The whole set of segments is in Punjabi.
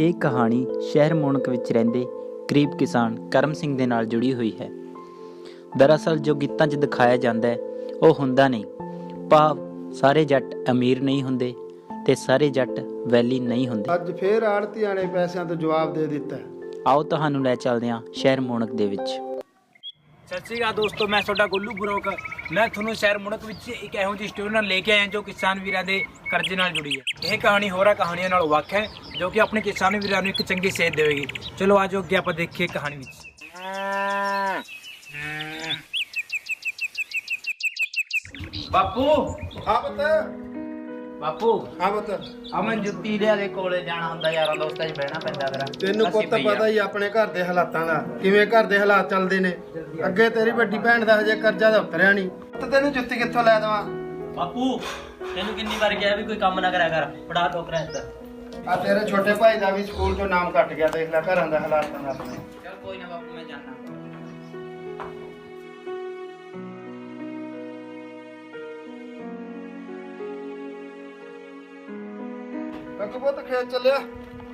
ਇਹ ਕਹਾਣੀ ਸ਼ਹਿਰ ਮੋਨਕ ਵਿੱਚ ਰਹਿੰਦੇ ਗਰੀਬ ਕਿਸਾਨ ਕਰਮ ਸਿੰਘ ਦੇ ਨਾਲ ਜੁੜੀ ਹੋਈ ਹੈ। ਦਰਅਸਲ ਜੋ ਗੀਤਾਂ 'ਚ ਦਿਖਾਇਆ ਜਾਂਦਾ ਹੈ ਉਹ ਹੁੰਦਾ ਨਹੀਂ। ਭਾਵ ਸਾਰੇ ਜੱਟ ਅਮੀਰ ਨਹੀਂ ਹੁੰਦੇ ਤੇ ਸਾਰੇ ਜੱਟ ਵੈਲੀ ਨਹੀਂ ਹੁੰਦੇ। ਅੱਜ ਫੇਰ ਆੜਤੀਆਂ ਨੇ ਪੈਸਿਆਂ ਤੋਂ ਜਵਾਬ ਦੇ ਦਿੱਤਾ। ਆਓ ਤੁਹਾਨੂੰ ਲੈ ਚੱਲਦੇ ਹਾਂ ਸ਼ਹਿਰ ਮੋਨਕ ਦੇ ਵਿੱਚ। ਸਤਿ ਸ਼੍ਰੀ ਅਕਾਲ ਦੋਸਤੋ ਮੈਂ ਤੁਹਾਡਾ ਗੁੱਲੂ ਬਰੋਕ। ਮੈਂ ਤੁਹਾਨੂੰ ਸ਼ਹਿਰ ਮੁਣਕ ਵਿੱਚ ਇੱਕ ਇਹੋ ਜਿਹੀ ਸਟੋਰੀ ਨਾਲ ਲੈ ਕੇ ਆਇਆ ਜੋ ਕਿਸਾਨ ਵੀਰਾਂ ਦੇ ਕਰਜ਼ੇ ਨਾਲ ਜੁੜੀ ਹੈ। ਇਹ ਕਹਾਣੀ ਹੋਰਾਂ ਕਹਾਣੀਆਂ ਨਾਲ ਵੱਖ ਹੈ ਜੋ ਕਿ ਆਪਣੇ ਕਿਸਾਨ ਵੀਰਾਂ ਨੂੰ ਇੱਕ ਚੰਗੀ ਸੇਧ ਦੇਵੇਗੀ। ਚਲੋ ਆਜੋ ਅੱਗੇ ਆਪਾਂ ਦੇਖੀਏ ਕਹਾਣੀ ਵਿੱਚ। ਬਾਪੂ! ਹਾਂ ਪੁੱਤ। ਬਾਪੂ ਹਾਂ ਪੁੱਤ। ਅਮਨ ਜੁੱਤੀ ਦੇ ਦੇ ਕੋਲੇ ਜਾਣਾ ਹੁੰਦਾ ਯਾਰਾਂ ਦੋਸਤਾਂ 'ਚ ਬਹਿਣਾ ਪੈਂਦਾ ਤੇਰਾ। ਤੈਨੂੰ ਪੁੱਤ ਪਤਾ ਹੀ ਆਪਣੇ ਘਰ ਦੇ ਹਾਲਾਤਾਂ ਦਾ ਕਿਵੇਂ ਘਰ ਦੇ ਹਾਲਾਤ ਚੱਲਦੇ ਨੇ। ਅੱਗੇ ਤੇਰੀ ਵੱਡੀ ਭੈਣ ਦਾ ਹਜੇ ਕਰਜ਼ਾ ਤਾਂ ਉਤਰਿਆ ਨਹੀਂ। ਤੇ ਤੈਨੂੰ ਜੁੱਤੀ ਕਿੱਥੋਂ ਲੈ ਦੇਵਾਂ? ਬਾਪੂ ਤੈਨੂੰ ਕਿੰਨੀ ਵਾਰ ਕਿਹਾ ਵੀ ਕੋਈ ਕੰਮ ਨਾ ਕਰਿਆ ਕਰ ਪੜਾ ਟੋਕਰਾ ਇੱਧਰ ਆ ਤੇਰੇ ਛੋਟੇ ਭਾਈ ਦਾ ਵੀ ਸਕੂਲ ਚੋਂ ਨਾਮ ਕੱਟ ਗਿਆ ਦੇਖ ਲੈ ਘਰਾਂ ਦਾ ਹਾਲਾਤਾਂ ਦਾ। ਕੱਕ ਪੁੱਤ ਖੇਤ ਚੱਲਿਆ।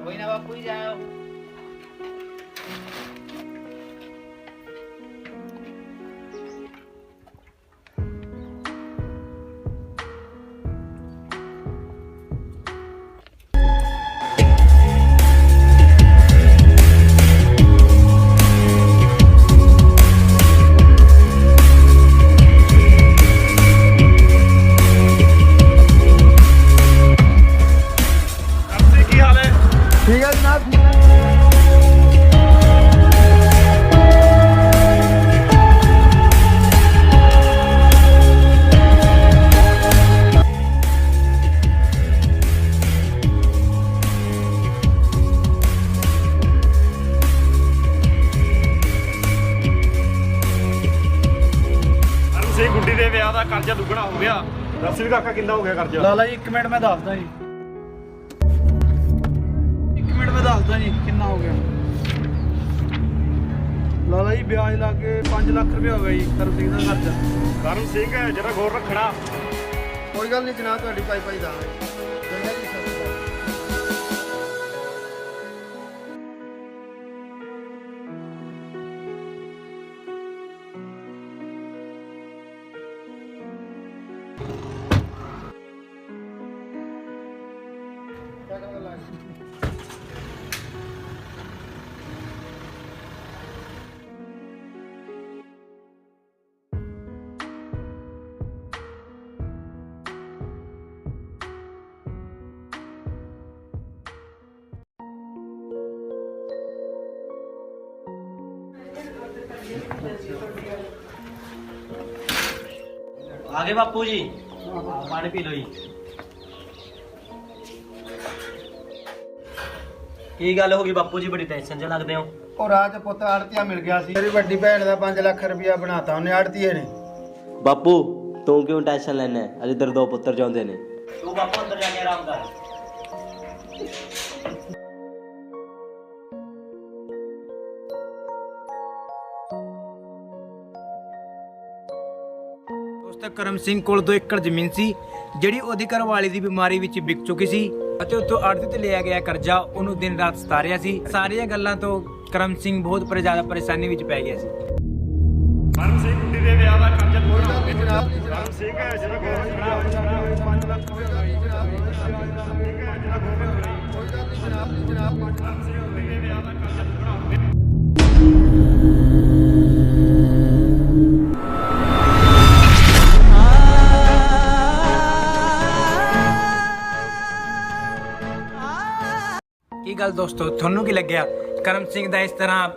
ਕੋਈ ਨਾ ਬਾਪੂ ਹੀ ਜਾਓ ਸਿੰਘ ਗੁੱਡੀ ਦੇ ਵਿਆਹ ਦਾ ਕਰਜ਼ਾ ਦੁੱਗਣਾ ਹੋ ਗਿਆ। ਦੱਸ ਵੀ ਕਾਕਾ ਕਿੰਨਾ ਹੋ ਗਿਆ ਕਰਜ਼ਾ? ਲਾਲਾ ਜੀ 1 ਮਿੰਟ ਮੈਂ ਦੱਸਦਾ ਜੀ। 1 ਮਿੰਟ ਮੈਂ ਦੱਸਦਾ ਜੀ ਕਿੰਨਾ ਹੋ ਗਿਆ। ਲਾਲਾ ਜੀ ਵਿਆਜ ਲਾ ਕੇ 5 ਲੱਖ ਰੁਪਏ ਹੋ ਗਿਆ ਜੀ ਕਰਮ ਸਿੰਘ ਦਾ ਖਰਚਾ ਕਰਮ ਸਿੰਘ ਜਰਾ ਗੌਰ ਰੱਖਣਾ। ਕੋਈ ਗੱਲ ਨਹੀਂ ਜਨਾਬ ਤੁਹਾਡੀ ਪਾਈ ਪਾਈ ਦਾਂਗੇ ਆ ਗਏ ਬਾਪੂ ਜੀ ਪਾਣੀ ਪੀ ਲਓ ਜੀ ਕੀ ਗੱਲ ਹੋ ਗਈ ਬਾਪੂ ਜੀ ਬੜੀ ਟੈਨਸ਼ਨ 'ਚ ਲੱਗਦੇ ਹੋ ਉਹ ਰਾਜ ਪੁੱਤ ਆੜਤੀਆ ਮਿਲ ਗਿਆ ਸੀ ਤੇਰੀ ਵੱਡੀ ਭੈਣ ਦਾ 5 ਲੱਖ ਰੁਪਇਆ ਬਣਾਤਾ ਉਹਨੇ ਆੜਤੀਏ ਨੇ ਬਾਪੂ ਤੂੰ ਕਿਉਂ ਟੈਨਸ਼ਨ ਲੈਣਾ ਅੱਜ ਇੱਧਰ ਦੋ ਪੁੱਤਰ ਚਾਹੁੰਦੇ ਨੇ ਤੂੰ ਬਾਪੂ ਅੰਦਰ ਜਾ ਕੇ ਆਰਾਮ ਕਰ ਦੋਸਤ ਕਰਮ ਸਿੰਘ ਕੋਲ 2 ਏਕੜ ਜ਼ਮੀਨ ਸੀ, ਜਿਹੜੀ ਉਹਦੀ ਘਰਵਾਲੀ ਦੀ ਬਿਮਾਰੀ ਵਿੱਚ ਵਿਕ ਚੁੱਕੀ ਸੀ ਅਤੇ ਉੱਥੋਂ ਆੜਤੀ ਤੇ ਲਿਆ ਗਿਆ ਕਰਜ਼ਾ ਉਹਨੂੰ ਦਿਨ ਰਾਤ ਸਤਾ ਰਿਹਾ ਸੀ। ਸਾਰੀਆਂ ਗੱਲਾਂ ਤੋਂ ਕਰਮ ਸਿੰਘ ਬਹੁਤ ਪਰ ਜ਼ਿਆਦਾ ਪਰੇਸ਼ਾਨੀ ਵਿੱਚ ਪੈ ਗਿਆ ਸੀ। ਕਰਮ ਸਿੰਘ ਗੁੱਡੀ ਦੇ ਵਿਆਹ ਦਾ ਕਰਜ਼ਾ ਦੁੱਗਣਾ ਹੋ ਗਿਆ ਕਰਮ ਸਿੰਘ ਜਰਾ ਗੌਰ ਰੱਖਣਾ 5 ਲੱਖ ਹੋ ਗਿਆ ਜਰਾ ਗੌਰ ਰੱਖਣਾ ਕਰਮ ਸਿੰਘ ਗੁੱਡੀ ਦੇ ਵਿਆਹ ਦਾ ਕਰਜ਼ਾ ਦੁੱਗਣਾ ਕੀ ਗੱਲ ਦੋਸਤੋ, ਤੁਹਾਨੂੰ ਕੀ ਲੱਗਿਆ? ਕਰਮ ਸਿੰਘ ਦਾ ਇਸ ਤਰ੍ਹਾਂ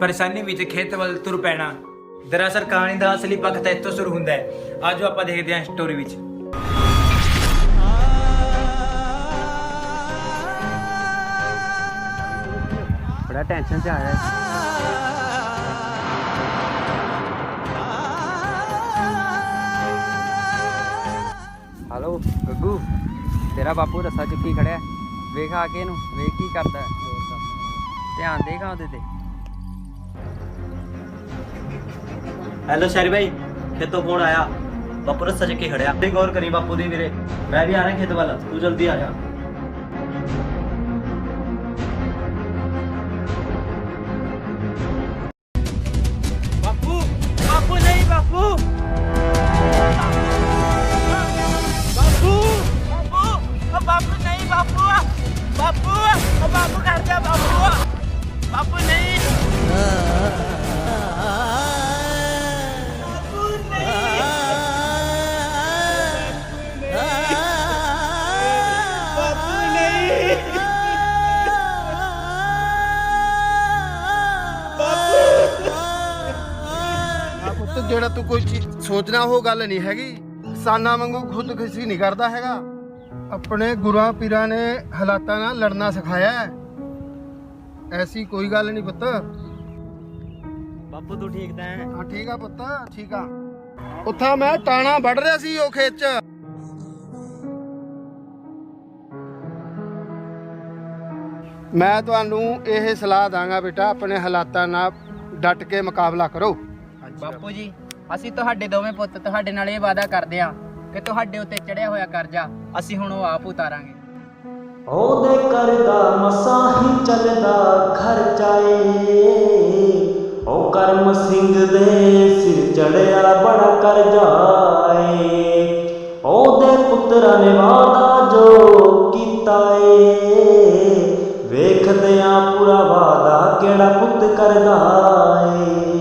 ਪਰੇਸ਼ਾਨੀ ਵਿੱਚ ਖੇਤ ਵੱਲ ਤੁਰ ਪੈਣਾ। ਦਰਅਸਲ ਕਹਾਣੀ ਦਾ ਅਸਲੀ ਪੱਖ ਤਾਂ ਇੱਥੋਂ ਸ਼ੁਰੂ ਹੁੰਦਾ ਹੈ। ਆਜੋ ਆਪਾਂ ਦੇਖਦੇ ਹਾਂ ਸਟੋਰੀ ਵਿੱਚ। ਬੜਾ ਟੈਨਸ਼ਨ 'ਚ ਆਇਆ ਹਲੋ ਗੱਗੂ, ਤੇਰਾ ਬਾਪੂ ਰੱਸਾ ਚੁੱਕੀ ਖੜਿਆ? ਵੇਖ ਆ ਕੇ ਇਹਨੂੰ, ਵੇਖ ਕੀ ਕਰਦਾ ਹੈ। ਧਿਆਨ ਦੇ ਉਹਦੇ ਤੇ। ਹੈਲੋ ਸ਼ੈਰੀ ਭਾਈ, ਖੇਤੋਂ ਫੋਨ ਆਇਆ। ਬਾਪੂ ਰਸਾ ਚੱਕੇ ਖੜਿਆ। ਤੇ ਗੌਰ ਕਰੀ ਬਾਪੂ ਦੀ ਵੀਰੇ। ਮੈਂ ਵੀ ਆ ਰਿਹਾ ਖੇਤ ਵੱਲ, ਤੂੰ ਜਲਦੀ ਆ ਜਾ। ਨਾ ਤੂੰ ਕੋਈ ਚੀਜ਼ ਸੋਚਣਾ ਉਹ ਗੱਲ ਨਹੀਂ ਹੈਗੀ। ਕਿਸਾਨਾਂ ਵਾਂਗੂ ਖੁਦਕੁਸ਼ੀ ਨਹੀਂ ਕਰਦਾ ਹੈਗਾ। ਆਪਣੇ ਗੁਰਾਂ ਪੀਰਾਂ ਨੇ ਹਾਲਾਤਾਂ ਨਾਲ ਲੜਨਾ ਸਿਖਾਇਆ ਹੈ। ਐਸੀ ਕੋਈ ਗੱਲ ਨਹੀਂ ਪੁੱਤ। ਬਾਪੂ ਤੂੰ ਠੀਕ ਤਾਂ ਹੈ? ਹਾਂ ਠੀਕ ਆ ਪੁੱਤ ਠੀਕ ਆ। ਉੱਥਾ ਮੈਂ ਟਾਣਾ ਵੱਢ ਰਿਹਾ ਸੀ ਉਹ ਖੇਤ 'ਚ। ਮੈਂ ਤੁਹਾਨੂੰ ਇਹ ਸਲਾਹ ਦਾਂਗਾ ਬੇਟਾ ਆਪਣੇ ਹਾਲਾਤਾਂ ਨਾਲ ਡਟ ਕੇ ਮੁਕਾਬਲਾ ਕਰੋ। ਬਾਪੂ ਜੀ, ਅਸੀਂ ਤੁਹਾਡੇ ਦੋਵੇਂ ਪੁੱਤ ਤੁਹਾਡੇ ਨਾਲ ਇਹ ਵਾਅਦਾ ਕਰਦੇ ਹਾਂ ਕਿ ਤੁਹਾਡੇ ਉੱਤੇ ਚੜਿਆ ਹੋਇਆ ਕਰਜ਼ਾ ਅਸੀਂ ਹੁਣ ਉਹ ਆਪ ਉਤਾਰਾਂਗੇ। ਉਹਦੇ ਕਰਦਾ ਮਸਾਂ ਹੀ ਚੱਲਦਾ ਖਰਚਾਏ ਉਹ ਕਰਮ ਸਿੰਘ ਦੇ ਸਿਰ ਚੜਿਆ ਬੜਾ ਕਰ ਜਾਏ। ਉਹਦੇ ਪੁੱਤਰਾਂ ਨੇ ਵਾਦਾ ਜੋ ਕੀਤਾ ਏ। ਵੇਖਦੇ ਆ ਪੂਰਾ ਵਾਦਾ ਕਿਹੜਾ ਪੁੱਤ ਕਰਦਾ ਏ।